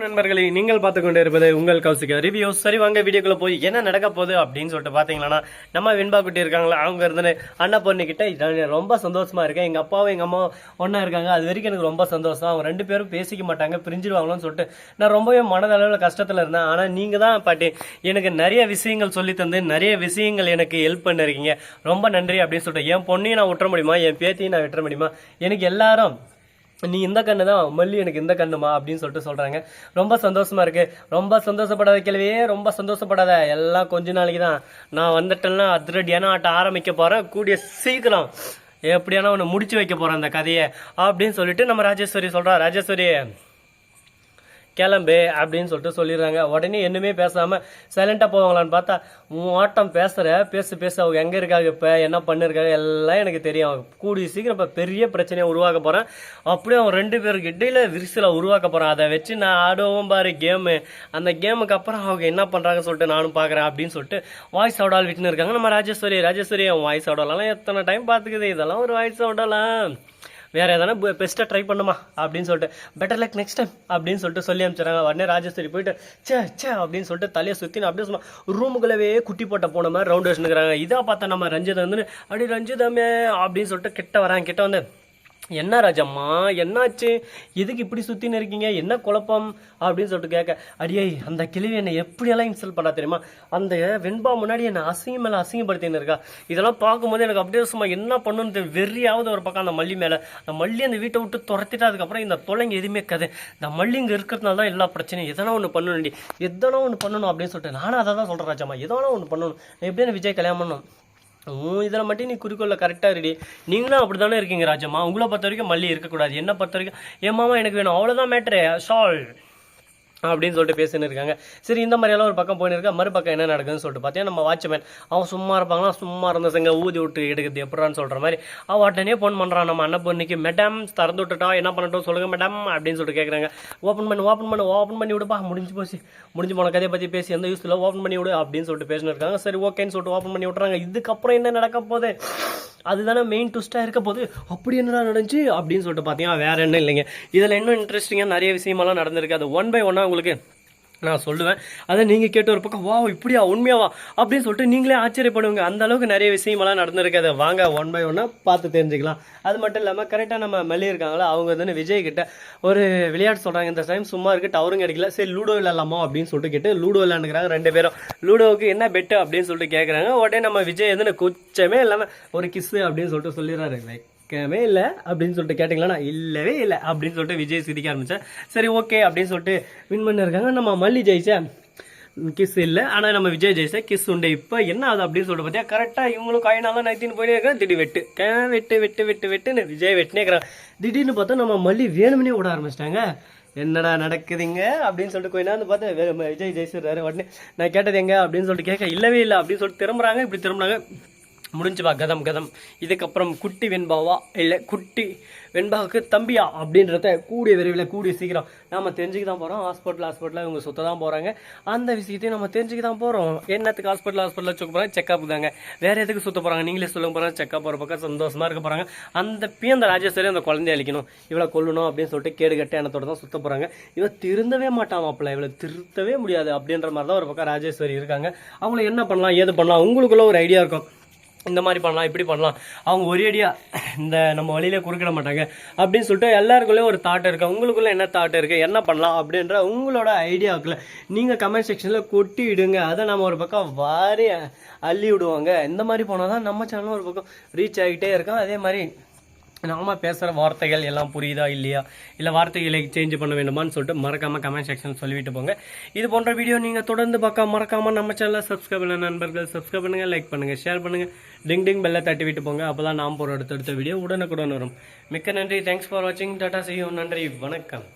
நண்பர்களே நீங்கள் பார்த்து கொண்டு இருப்பது உங்கள் கௌசிக்க ரிவ்யூ சரி வாங்க வீடியோக்குள்ள போய் என்ன நடக்க போகுது அப்படின்னு சொல்லிட்டு பாத்தீங்களா நம்ம வெண்பா குட்டி இருக்காங்களா? அவங்க இருந்து அண்ணா பொண்ணு கிட்ட. ரொம்ப சந்தோஷமா இருக்கேன் எங்க அப்பாவும் எங்க அம்மாவும் ஒன்றா இருக்காங்க. அது வரைக்கும் எனக்கு ரொம்ப சந்தோஷம். அவங்க ரெண்டு பேரும் பேசிக்க மாட்டாங்க பிரிஞ்சிருவாங்களோன்னு சொல்லிட்டு நான் ரொம்பவே மனதளவில் கஷ்டத்துல இருந்தேன். ஆனா நீங்க தான் பாட்டி எனக்கு நிறைய விஷயங்கள் சொல்லி தந்து நிறைய விஷயங்கள் எனக்கு ஹெல்ப் பண்ணிருக்கீங்க. ரொம்ப நன்றி அப்படின்னு சொல்லிட்டு என் பொண்ணையும் நான் விட்டுற முடியுமா? என் பேத்தியும் நான் விட்டுற முடியுமா? எனக்கு எல்லாரும் நீ இந்த கண்ணு தான் மல்லி எனக்கு இந்த கண்ணுமா அப்படின்னு சொல்லிட்டு சொல்கிறாங்க ரொம்ப சந்தோஷமா இருக்கு. ரொம்ப சந்தோஷப்படாத கேள்வியே ரொம்ப சந்தோஷப்படாத. எல்லாம் கொஞ்ச நாளைக்கு தான். நான் வந்துட்டேன்னா அதிரடியான ஆட்டம் ஆரம்பிக்க போகிறேன் கூடிய சீக்கிரம் எப்படியானா ஒன்று முடிச்சு வைக்க போகிறேன் அந்த கதையை அப்படின்னு சொல்லிட்டு நம்ம ராஜேஸ்வரி சொல்கிறா ராஜேஸ்வரி கிளம்பு அப்படின்னு சொல்லிட்டு சொல்லிடுறாங்க. உடனே என்னமே பேசாம சைலண்டா போவாங்களான்னு பார்த்தா ஓட்டம் பேசுகிற பேசுற பேசு பேச. அவங்க எங்க இருக்காங்க இப்ப? என்ன பண்ணிருக்காங்க? எல்லாம் எனக்கு தெரியும். கூடிய சீக்கிரம் இப்ப பெரிய பிரச்சனையை உருவாக்க போறேன். அப்படியே அவங்க ரெண்டு பேருக்கு இடையில விரிசலை உருவாக்க போறேன். அதை வச்சு நான் ஆடுவோம் பாரு கேமு அந்த கேமுக்கு அப்புறம் அவங்க என்ன பண்றாங்கன்னு சொல்லிட்டு நானும் பாக்குறேன் அப்படின்னு சொல்லிட்டு வாய்ஸ் அவுடால் விட்டுன்னு இருக்காங்க. நம்ம ராஜேஸ்வரி ராஜேஸ்வரி வாய்ஸ் அவுடாலாம் எத்தனை டைம் பாத்துக்குது? இதெல்லாம் ஒரு வாய்ஸ் அவுடாலாம் வேற எதனா பெஸ்ட்டாக ட்ரை பண்ணுமா அப்படின்னு சொல்லிட்டு பெட்டர் லக் நெக்ஸ்ட் டைம் அப்படின்னு சொல்லிட்டு சொல்லி அனுப்பிச்சாங்க உடனே ராஜேஸ்வரி போயிட்டு சே சே அப்படின்னு சொல்லிட்டு தலையை சுற்றி அப்படியே சொன்னா ரூமுக்குள்ளவே குட்டி போட்ட போன மாதிரி ரவுண்ட் வச்சுருக்கிறாங்க இதாக பார்த்தா நம்ம ரஞ்சிதம் வந்து அப்படி ரஞ்சிதமே அப்படின்னு சொல்லிட்டு கிட்ட வராங்க. கிட்ட வந்து என்ன ராஜம்மா என்னாச்சு? எதுக்கு இப்படி சுற்றின்னு இருக்கீங்க? என்ன குழப்பம்? அப்படின்னு சொல்லிட்டு கேட்க அடியே அந்த கிழவி என்னை எப்படியெல்லாம் இன்சல்ட் பண்ணா தெரியுமா? அந்த வெண்பா முன்னாடி என்னை அசிங்கம் மேலே அசிங்கப்படுத்தின்னு இருக்கா. இதெல்லாம் பார்க்கும்போது எனக்கு அப்படியே சும்மா என்ன பண்ணணும்னு வெறியாவது ஒரு பக்கம் அந்த மல்லி மேலே. அந்த மல்லி அந்த வீட்டை விட்டு துரத்திட்டு அதுக்கப்புறம் இந்த தொலைங்க எதுவுமே கதை இந்த மல்லி இங்கே இருக்கிறதுனால தான் எல்லா பிரச்சனையும். எதனா ஒன்று பண்ணணும்டி. எதனா ஒன்று பண்ணணும் அப்படின்னு சொல்லிட்டு நானும் அதை தான் சொல்கிறேன் ராஜம்மா. எதனா ஒன்று பண்ணணும். நான் விஜய் கல்யாணம் பண்ணணும். உன் இதில் மட்டும் நீ குறிக்கோளில் கரெக்டாக ரெடி நீங்களும் அப்படி தானே இருக்கீங்க ராஜம்மா. உங்களை பொறுத்த வரைக்கும் மல்லி இருக்கக்கூடாது. என்ன பொறுத்த வரைக்கும் என் மாமா எனக்கு வேணும். அவ்வளோதான் மேட்ரு சால்வ் அப்படின்னு சொல்லிட்டு பேசின்னு இருக்காங்க. சரி இந்த மாதிரியெல்லாம் ஒரு பக்கம் போயின்னு இருக்கா? மறுபக்கம் என்ன நடக்குதுன்னு சொல்லிட்டு பார்த்தீங்கன்னா நம்ம வாட்ச்மேன் அவன் சும்மா இருப்பாங்களா? சும்மா இருந்த சங்க ஊதி விட்டு எடுக்குது எப்படான்னு சொல்கிற மாதிரி. அவன் உடனே ஃபோன் பண்ணுறான் நம்ம அண்ணன் பொண்ணுக்கு மேடம் திறந்து விட்டுட்டா? என்ன பண்ணட்டும்? சொல்லுங்க மேடம் அப்படின்னு சொல்லிட்டு கேட்குறாங்க ஓப்பன் பண்ணி ஓப்பன் பண்ணி ஓப்பன் பண்ணி விடுப்பா. முடிஞ்சு போச்சு. முடிஞ்சு போன கதையை பற்றி பேசி எந்த யூஸ் இல்லை ஓப்பன் பண்ணி விடு அப்படின்னு சொல்லிட்டு பேசினு இருக்காங்க. சரி ஓகேன்னு சொல்லிட்டு ஓப்பன் பண்ணி விட்றாங்க இதுக்கப்புறம் என்ன நடக்க போகுது? அதுதானே மெயின் ட்விஸ்ட்டாக இருக்க போது அப்படி என்னடா நடந்துச்சு? அப்படின்னு சொல்லிட்டு பார்த்தீங்கன்னா வேற என்ன இல்லைங்க. இதில் இன்னும் இன்ட்ரெஸ்டிங்காக நிறைய விஷயமெல்லாம் நடந்திருக்கு. அது ஒன் பை ஒன்னாக உங்களுக்கு நான் சொல்லுவேன். அதை நீங்கள் கேட்ட ஒரு பக்கம் வா இப்படியா? உண்மையாவா அப்படின்னு சொல்லிட்டு நீங்களே ஆச்சரியப்படுவீங்க. அந்த அளவுக்கு நிறைய விஷயமெல்லாம் நடந்திருக்காது அதை வாங்க ஒன் பை ஒன்னாக பார்த்து தெரிஞ்சுக்கலாம். அது மட்டும் இல்லாமல் கரெக்டாக நம்ம மெல்லி இருக்காங்களா அவங்க வந்து விஜய் கிட்ட ஒரு விளையாட்டு சொல்கிறாங்க இந்த டைம் சும்மா இருக்கு டவரும் கிடைக்கல சரி லூடோ விளையாடலாமா? அப்படின்னு சொல்லிட்டு கேட்டு லூடோ விளையாண்டுக்கிறாங்க ரெண்டு பேரும். லூடோவுக்கு என்ன பெட்டு அப்படின்னு சொல்லிட்டு கேட்குறாங்க உடனே நம்ம விஜய் வந்து குச்சமே இல்லாமல் ஒரு கிஸ்ஸு அப்படின்னு சொல்லிட்டு சொல்லிடுறாரு கேட்கவே இல்லை அப்படின்னு சொல்லிட்டு கேட்டிங்களா? இல்லவே இல்லை அப்படின்னு சொல்லிட்டு விஜய் சிரிக்க ஆரம்பிச்சேன் சரி ஓகே அப்படின்னு சொல்லிட்டு வின் பண்ணிருக்காங்க நம்ம மல்லி ஜெயிச்சேன் கிஸ் இல்லை ஆனால் நம்ம விஜய் ஜெயிச்சா கிஸ் உண்டு. இப்போ என்ன ஆகுது அப்படின்னு சொல்லிட்டு பார்த்தியா கரெக்டாக இவங்களும் காயினாலாம் நைத்தின்னு போயிட்டே இருக்கிறேன் திடீர் வெட்டு கே வெட்டு வெட்டு வெட்டு வெட்டுன்னு விஜய் வெட்டினே திடீர்னு பார்த்தா நம்ம மல்லி வேணும்னே விட ஆரம்பிச்சிட்டாங்க. என்னடா நடக்குதுங்க அப்படின்னு சொல்லிட்டு கொஞ்ச நேரம் பார்த்தா விஜய் ஜெயிச்சிடுறாரு. உடனே நான் கேட்டது எங்க? அப்படின்னு சொல்லிட்டு கேட்க இல்லவே இல்லை அப்படின்னு சொல்லிட்டு திரும்புறாங்க. இப்படி திரும்புறாங்க. முடிஞ்சுவா கதம் கதம். இதுக்கப்புறம் குட்டி வெண்பாவா? இல்லை குட்டி வெண்பாவுக்கு தம்பியா? அப்படின்றத கூடிய விரைவில் கூடிய சீக்கிரம் நாம் தெரிஞ்சுக்க தான் போகிறோம் ஹாஸ்பிட்டல் ஹாஸ்பிட்டலில் இவங்க சுத்த தான் போகிறாங்க அந்த விஷயத்தையும் நம்ம தெரிஞ்சுக்க தான் போகிறோம் என்னத்துக்கு ஹாஸ்பிட்டல் ஹாஸ்பிட்டலில் சுக்க போகிறாங்க செக்கப் தாங்க. வேறு எதுக்கு சுத்த போகிறாங்க நீங்களே சொல்லுங்க போகிறாங்க செக்கப் போகிற பக்கம் சந்தோஷமாக இருக்க போகிறாங்க அந்த பி அந்த ராஜேஸ்வரி அந்த குழந்தைய அழிக்கணும். இவ்வளோ கொல்லணும் அப்படின்னு சொல்லிட்டு கேடு கட்ட எண்ணத்தோட தான் சுத்த போகிறாங்க இவன் திருந்தவே மாட்டான் மாப்பிள்ள. இவளை திருத்தவே முடியாது அப்படின்ற மாதிரி தான் ஒரு பக்கம் ராஜேஸ்வரி இருக்காங்க. அவங்கள என்ன பண்ணலாம்? ஏது பண்ணலாம்? உங்களுக்குள்ள ஒரு ஐடியா இருக்கும். இந்த மாதிரி பண்ணலாம் இப்படி பண்ணலாம். அவங்க ஒரே இந்த நம்ம வழியில குறுக்கிட மாட்டாங்க. அப்படின்னு சொல்லிட்டு எல்லாருக்குள்ளேயும் ஒரு தாட் இருக்கு. உங்களுக்குள்ள என்ன தாட் இருக்கு? என்ன பண்ணலாம்? அப்படின்ற உங்களோட ஐடியாவுக்குள்ள நீங்கள் கமெண்ட் செக்ஷனில் கொட்டி விடுங்க. அதை நம்ம ஒரு பக்கம் வாரி அள்ளி விடுவாங்க. இந்த மாதிரி போனால் தான் நம்ம சேனலும் ஒரு பக்கம் ரீச் ஆகிட்டே இருக்கோம். அதே மாதிரி நாம பேசுகிற வார்த்தைகள் எல்லாம் புரியுதா இல்லையா? இல்லை வார்த்தைகளை சேஞ்ச் பண்ண வேண்டுமான்னு சொல்லிட்டு மறக்காம கமெண்ட் செக்ஷன் சொல்லிவிட்டு போங்க. இது போன்ற வீடியோ நீங்கள் தொடர்ந்து பார்க்க மறக்காம நம்ம சேனலில் சப்ஸ்கிரைப் பண்ண நண்பர்கள். சப்ஸ்கிரைப் பண்ணுங்கள் லைக் பண்ணுங்கள் ஷேர் பண்ணுங்கள் டிங் டிங் பெல்லை தட்டி விட்டு போங்க. அப்போ தான் நாம் போகிற அடுத்தடுத்த வீடியோ உடனுக்குடன் வரும். மிக்க நன்றி. தேங்க்ஸ் ஃபார் வாட்சிங் டாட்டா செய்யும் நன்றி. வணக்கம்.